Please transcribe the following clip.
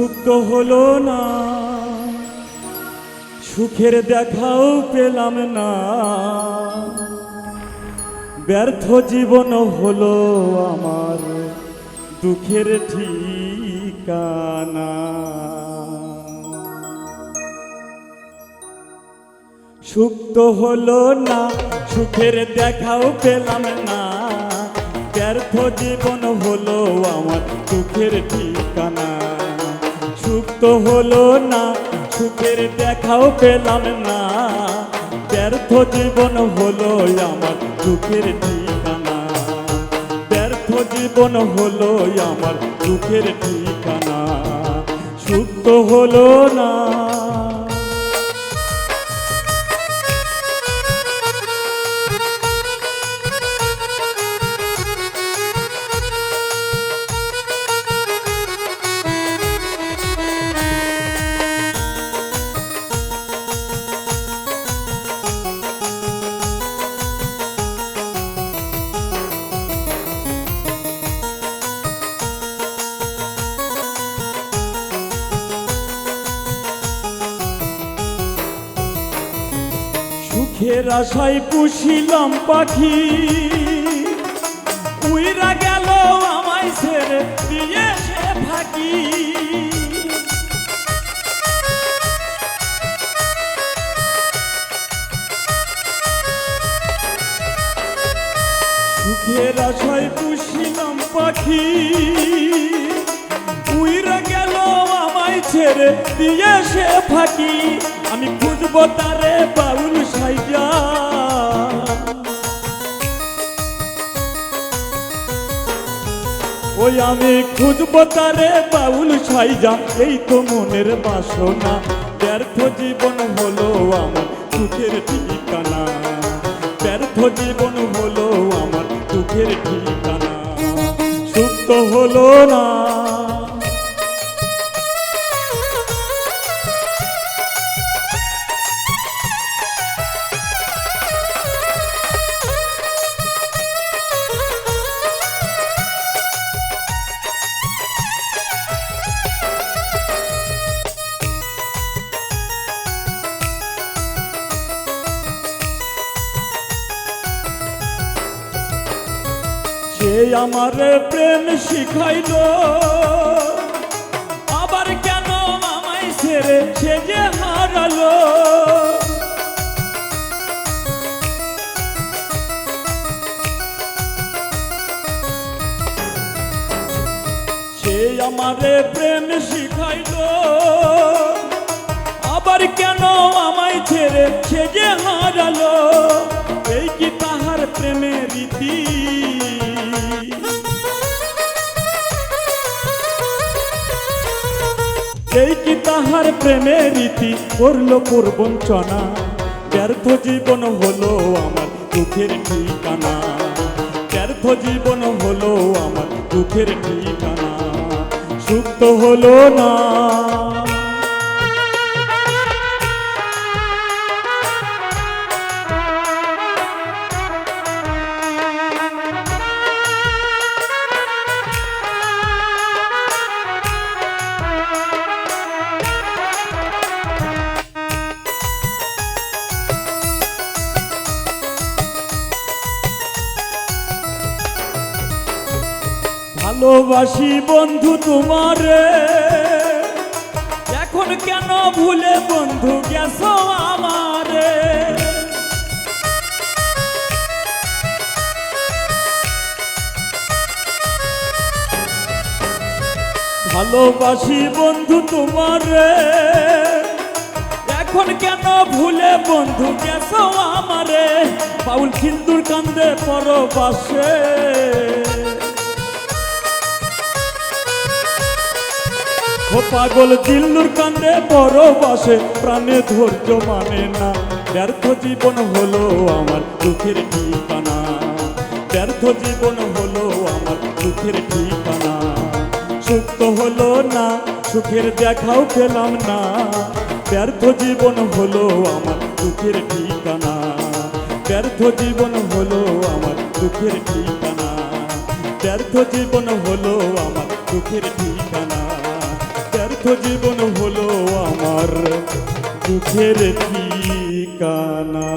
সুখ তো হলো না। সুখের দেখাও পেলাম না। ব্যর্থ জীবন হলো আমার দুঃখের ঠিকানা। সুখ তো হলো না, সুখের দেখাও পেলাম না। ব্যর্থ জীবন হলো আমার দুঃখের ঠিকানা। সুখ তো হলো না, সুখের দেখাও পেলাম না। ব্যর্থ জীবন হলো আমার দুঃখের ঠিকানা। ব্যর্থ জীবন হলো আমার দুঃখের ঠিকানা। সুখ তো হলো না। সুখের আশায় পুষিলাম পাখি। উইরা গেল আমায় ছেড়ে দিয়ে সে ফাঁকি। সুখের আশায় পুষিলাম পাখি। উইরা ছেড়ে দিয়ে সে ফাঁকি। আমি খুঁজবো তারে বাউল সাইজা। ওই আমি খুঁজবো তারে বাউল সাইজা। এই তো মনের বাসনা, ব্যর্থ জীবন হলো আমার সুখের ঠিকানা। ব্যর্থ জীবন সে আমার প্রেম শিখাইলো। আবার কেন মামাই ছেড়ে সে যে হারালো? সে আমারে প্রেম শিখাইলো। আবার কেন আমায় ছেড়ে সে যে হারালো? এই কি তাহার প্রেমের এই কি তাহার প্রেমের রীতি? করল পূর্বঞ্চনা। ব্যর্থ জীবন হলো আমার দুঃখের ঠিকানা। ব্যর্থ জীবন হলো আমার দুঃখের ঠিকানা। সুপ্ত হলো না। ভালোবাসি বন্ধু তোমারে। এখন কেন ভুলে বন্ধু গেছো আমারে? ভালোবাসি বন্ধু তোমারে। এখন কেন ভুলে বন্ধু গেছো আমারে? বাউল সিন্দুর কান্দে পরবাসে। পাগল দিল্লুর কান্দে বড় বাসে, প্রাণে ধৈর্য মানে না। ব্যর্থ জীবন হলো আমার দুঃখের ঠিকানা। ব্যর্থ জীবন হলো আমার দুঃখের ঠিকানা। সুখ তো হলো না, সুখের দেখাও পেলাম না। ব্যর্থ জীবন হলো আমার দুঃখের ঠিকানা। ব্যর্থ জীবন হলো আমার দুঃখের ঠিকানা। ব্যর্থ জীবন হলো আমার দুঃখের ঠিকানা। ব্যর্থ জীবন হলো আমার দুঃখের ঠিকানা।